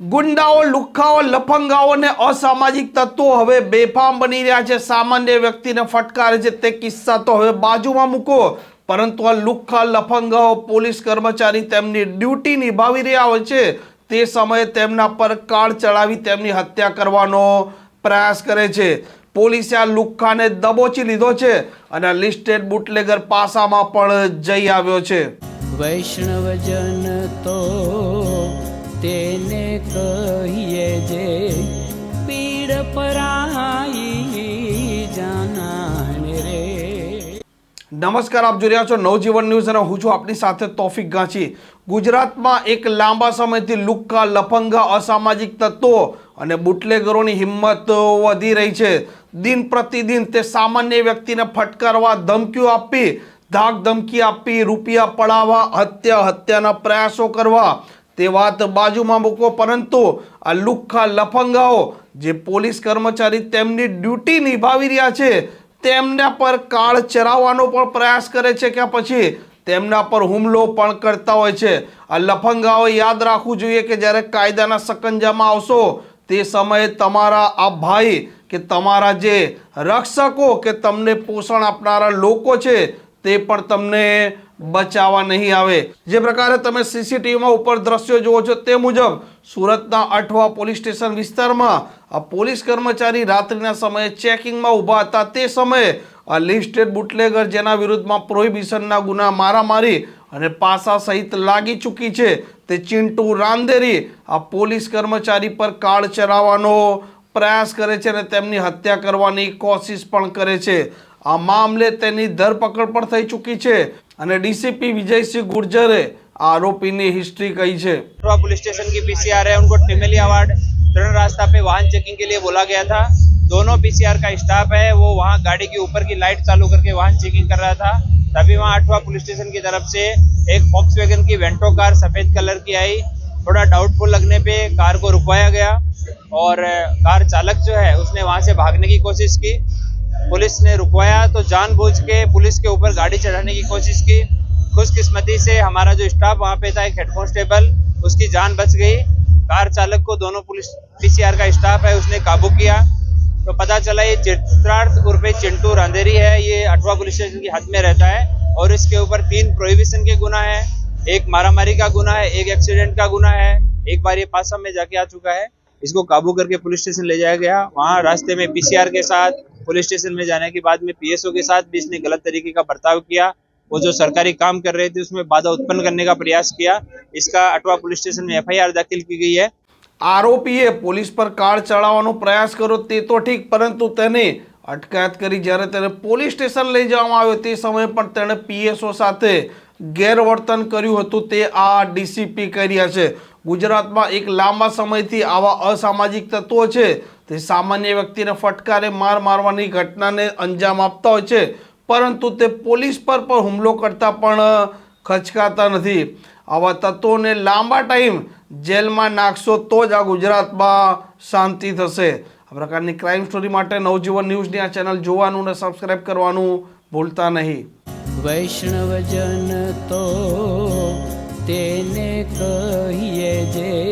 ગુંડાઓ, લુખ્ખાઓ, લફંગાઓ અને અસામાજિક તત્વો હવે બેફામ બની રહ્યા છે. સામાન્ય વ્યક્તિને ફટકારે છે. તે કિસ્સા તો હવે બાજુમાં મૂકો. પરંતુ આ લુખ્ખા લફંગાઓ પોલીસ કર્મચારી તેમની ડ્યુટી નિભાવી રહ્યા હોય છે. તે સમયે તેમના પર કાળ ચડાવી તેમની હત્યા કરવાનો પ્રયાસ કરે છે. પોલીસે આ લુખ્ખાને દબોચી લીધો છે અને લિસ્ટેડ બુટલેગર પાસામાં પણ જઈ આવ્યો છે. વૈષ્ણવજન તો કહીએ જે પીડ પરાઈ જાનાને રે. નમસ્કાર, આપ જોઈ રહ્યા છો નવજીવન ન્યૂઝ અને હું છું આપની સાથે તોફિક ગાંચી. ગુજરાતમાં એક લાંબા સમયથી લુક્કા, લફંગા, અસામાજિક તત્વો અને બુટલેગરોની હિંમત વધી રહી છે. દિન પ્રતિદિન તે સામાન્ય વ્યક્તિને ફટકારવા ધમકીઓ આપી ધાક ધમકી આપી, રૂપિયા પડાવવા, હત્યા, હત્યાના પ્રયાસો કરવા તે વાત બાજુમાં મૂકો, પરંતુ આ લુખ્ખા લફંગાઓ જે પોલીસ કર્મચારી તેમની ડ્યુટી નિભાવી રહ્યા છે, તેમના પર કાળ ચરાવવાનો પણ પ્રયાસ કરે છે કે પછી તેમના પર હુમલો પણ કરતા હોય છે. આ લફંગાઓ યાદ રાખવું જોઈએ કે જ્યારે કાયદાના સકંજામાં આવશો, તે સમયે તમારા આ ભાઈ કે તમારા જે રક્ષકો કે તમને પોષણ આપનારા લોકો છે, તે પણ તમને બચાવવા નહીં આવે. જે પ્રકારે તમે સીસીટીવીમાં ઉપર દ્રશ્યો જુઓ છો તે મુજબ સુરતના અઠવા પોલીસ સ્ટેશન વિસ્તારમાં આ પોલીસ કર્મચારી રાત્રિના સમયે ચેકિંગમાં ઊભા હતા. તે સમયે આ લિસ્ટેડ બુટલેગર જેના વિરુદ્ધમાં પ્રોહિબિશનના ગુના મારામારી અને પાસા સહિત લાગી ચૂકી છે તે ચિંટુ રાંદેરી આ પોલીસ કર્મચારી પર કાળ ચરાવવાનો પ્રયાસ કરે છે અને તેમની હત્યા કરવાની કોશિશ પણ કરે છે. આ મામલે તેની ધરપકડ પણ થઈ ચૂકી છે. અને डीसीपी विजयसिंह गुर्जर आरोपी ने हिस्ट्री कही है पुलिस स्टेशन की पीसीआर है उनको टिमेलिया वार्ड तरण रास्ता पे वाहन चेकिंग के लिए बोला गया था दोनों पीसीआर का स्टाफ है वो वहाँ गाड़ी के ऊपर की लाइट चालू करके वाहन चेकिंग कर रहा था तभी वहाँ आठवा पुलिस स्टेशन की तरफ से एक फॉक्स वैगन की वेंटो कार सफेद कलर की आई थोड़ा डाउटफुल लगने पे कार को रुकवाया गया और कार चालक जो है उसने वहाँ से भागने की कोशिश की पुलिस ने रुकवाया तो जानबूझ के पुलिस के ऊपर गाड़ी चढ़ाने की कोशिश की। खुशकिस्मती से हमारा जो स्टाफ वहाँ पे था, एक हेड कॉन्स्टेबल उसकी जान बच गई। कार चालक को दोनों पुलिस पीसीआर का स्टाफ है, उसने काबू किया। तो पता चला ये चित्रार्थ उर्फे चिंटू रांधेरी है, ये अठवा पुलिस स्टेशन के हद में रहता है और इसके ऊपर तीन प्रोहिबिशन के गुना है। एक मारामारी का गुना है, एक एक्सीडेंट का गुना है। एक बार ये पासा में जाके आ चुका है। इसको काबू करके पुलिस स्टेशन ले जाया गया वहाँ रास्ते में पीसीआर के साथ पुलिस स्टेशन में जाने के बाद में पीएसओ के साथ भी इसने गलत तरीके का बर्ताव किया वो जो सरकारी काम कर रहे थे उसमें बाधा उत्पन्न करने का प्रयास किया इसका अटवा पुलिस स्टेशन में एफआईआर दाखिल की गई है આરોપીએ પોલીસ પર કાળ ચડાવવાનો પ્રયાસ કર્યો તે તો ઠીક પરંતુ તેને અટકાયત કરી જ્યારે તેને પોલીસ સ્ટેશન લઈ જવામાં આવ્યો તે સમયે પણ તેણે પીએસઓ સાથે ગેરવર્તન કર્યું હતું તે આ ડીસીપી કર્યા છે ગુજરાતમાં એક લાંબા સમયથી આવા અસામાજિક તત્વો છે. તે સામાન્ય વ્યક્તિને ફટકારે, માર મારવાની ઘટનાને અંજામ આપતા હોય છે. પરંતુ તે પોલીસ પર પણ હુમલો કરતા પણ ખચકાતા નથી. આવા તત્વોને લાંબા ટાઈમ જેલમાં નાખશો તો જ આ ગુજરાતમાં શાંતિ થશે. આ પ્રકારની ક્રાઇમ સ્ટોરી માટે નવજીવન ન્યૂઝની આ ચેનલ જોવાનું અને સબસ્ક્રાઇબ કરવાનું ભૂલતા નહીં. વૈષ્ણવજન તો તેને કહીએ જે પીડ પરાઈ